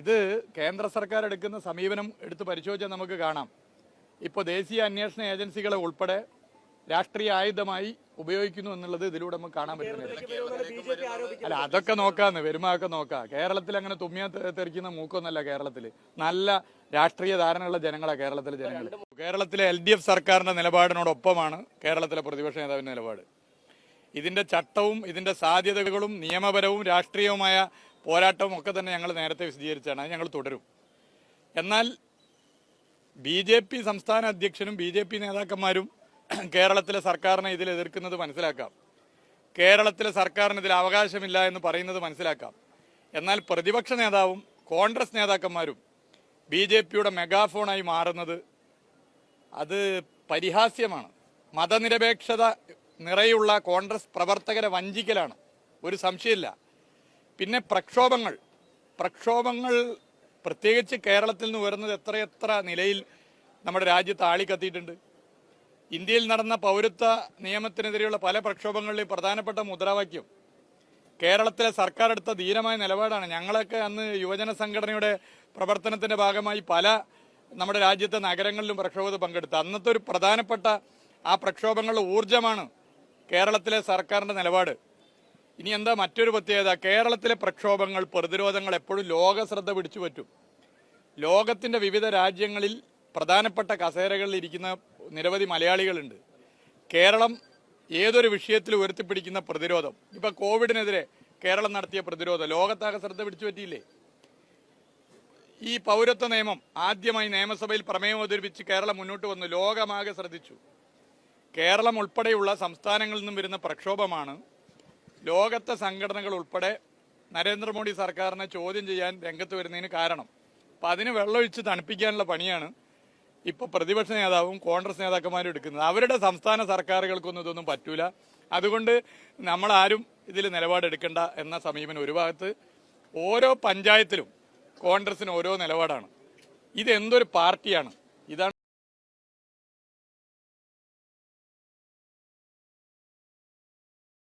ഇത് കേന്ദ്ര സർക്കാർ എടുക്കുന്ന സമീപനം എടുത്ത് പരിശോധിച്ചാൽ നമുക്ക് കാണാം. ഇപ്പോൾ ദേശീയ അന്വേഷണ ഏജൻസികളെ ഉൾപ്പെടെ രാഷ്ട്രീയ ആയുധമായി ഉപയോഗിക്കുന്നു എന്നുള്ളത് ഇതിലൂടെ നമുക്ക് കാണാൻ പറ്റുന്നില്ല അല്ല അതൊക്കെ നോക്കാന്ന് വരുമാനമൊക്കെ നോക്കാം. കേരളത്തിൽ അങ്ങനെ തുമ്മിയാ തെറിക്കുന്ന മൂക്കൊന്നല്ല കേരളത്തിൽ നല്ല രാഷ്ട്രീയ ധാരണയുള്ള ജനങ്ങളാണ് കേരളത്തിലെ ജനങ്ങൾ കേരളത്തിലെ എൽ ഡി എഫ് സർക്കാരിന്റെ നിലപാടിനോടൊപ്പമാണ് കേരളത്തിലെ പ്രതിപക്ഷ നേതാവിന്റെ നിലപാട്. ഇതിന്റെ ചട്ടവും ഇതിന്റെ സാധ്യതകളും നിയമപരവും രാഷ്ട്രീയവുമായ പോരാട്ടവും ഒക്കെ തന്നെ ഞങ്ങൾ നേരത്തെ വിശദീകരിച്ചാണ്. ഞങ്ങൾ തുടരും. എന്നാൽ ബി ജെ പി സംസ്ഥാന അധ്യക്ഷനും ബി ജെ പി നേതാക്കന്മാരും കേരളത്തിലെ സർക്കാരിനെ ഇതിൽ എതിർക്കുന്നത് മനസ്സിലാക്കാം. കേരളത്തിലെ സർക്കാരിന് ഇതിൽ അവകാശമില്ല എന്ന് പറയുന്നത് മനസ്സിലാക്കാം. എന്നാൽ പ്രതിപക്ഷ നേതാവും കോൺഗ്രസ് നേതാക്കന്മാരും ബി ജെ പിയുടെ മെഗാഫോണായി മാറുന്നത് അത് പരിഹാസ്യമാണ്. മതനിരപേക്ഷത നിറയുള്ള കോൺഗ്രസ് പ്രവർത്തകരെ വഞ്ചിക്കലാണ്. ഒരു സംശയമില്ല. പിന്നെ പ്രക്ഷോഭങ്ങൾ. പ്രക്ഷോഭങ്ങൾ പ്രത്യേകിച്ച് കേരളത്തിൽ നിന്ന് വരുന്നത് എത്രയെത്ര നിലയിൽ നമ്മുടെ രാജ്യത്ത് ആളിക്കത്തിയിട്ടുണ്ട് ഇന്ത്യയിൽ നടന്ന പൗരത്വ നിയമത്തിനെതിരെയുള്ള പല പ്രക്ഷോഭങ്ങളിലും പ്രധാനപ്പെട്ട മുദ്രാവാക്യം. കേരളത്തിലെ സർക്കാർ എടുത്ത ധീരമായ നിലപാടാണ്. ഞങ്ങളൊക്കെ അന്ന് യുവജന സംഘടനയുടെ പ്രവർത്തനത്തിന്റെ ഭാഗമായി പല നമ്മുടെ രാജ്യത്തെ നഗരങ്ങളിലും പ്രക്ഷോഭത്തിൽ പങ്കെടുത്തു. അന്നത്തെ ഒരു പ്രധാനപ്പെട്ട ആ പ്രക്ഷോഭങ്ങളുടെ ഊർജമാണ് കേരളത്തിലെ സർക്കാരിന്റെ നിലപാട്. ഇനി എന്താ മറ്റൊരു പ്രത്യേകത? കേരളത്തിലെ പ്രക്ഷോഭങ്ങൾ പ്രതിരോധങ്ങൾ എപ്പോഴും ലോക ശ്രദ്ധ പിടിച്ചു പറ്റും. ലോകത്തിന്റെ വിവിധ രാജ്യങ്ങളിൽ പ്രധാനപ്പെട്ട കസേരകളിൽ ഇരിക്കുന്ന നിരവധി മലയാളികളുണ്ട്. കേരളം ഏതൊരു വിഷയത്തിൽ ഉയർത്തിപ്പിടിക്കുന്ന പ്രതിരോധം? ഇപ്പൊ കോവിഡിനെതിരെ കേരളം നടത്തിയ പ്രതിരോധം ലോകത്താകെ ശ്രദ്ധ പിടിച്ചു പറ്റിയില്ലേ? ഈ പൗരത്വ നിയമം ആദ്യമായി നിയമസഭയിൽ പ്രമേയം അവതരിപ്പിച്ച് കേരളം മുന്നോട്ട് വന്നു ലോകമാകെ ശ്രദ്ധിച്ചു. കേരളം ഉൾപ്പെടെയുള്ള സംസ്ഥാനങ്ങളിൽ നിന്നും വരുന്ന പ്രക്ഷോഭമാണ് ലോകത്തെ സംഘടനകൾ ഉൾപ്പെടെ നരേന്ദ്രമോദി സർക്കാരിനെ ചോദ്യം ചെയ്യാൻ രംഗത്ത് വരുന്നതിന് കാരണം. അപ്പം അതിന് വെള്ളമൊഴിച്ച് തണുപ്പിക്കാനുള്ള പണിയാണ് ഇപ്പോൾ പ്രതിപക്ഷ നേതാവും കോൺഗ്രസ് നേതാക്കന്മാരും എടുക്കുന്നത്. അവരുടെ സംസ്ഥാന സർക്കാരുകൾക്കൊന്നും ഇതൊന്നും പറ്റൂല. അതുകൊണ്ട് നമ്മളാരും ഇതിൽ നിലപാടെടുക്കണ്ട എന്ന സമീപനം ഒരു ഭാഗത്ത് ഓരോ പഞ്ചായത്തിലും കോൺഗ്രസിന് ഓരോ നിലപാടാണ്. ഇതെന്തൊരു പാർട്ടിയാണ്? ഇതാണ്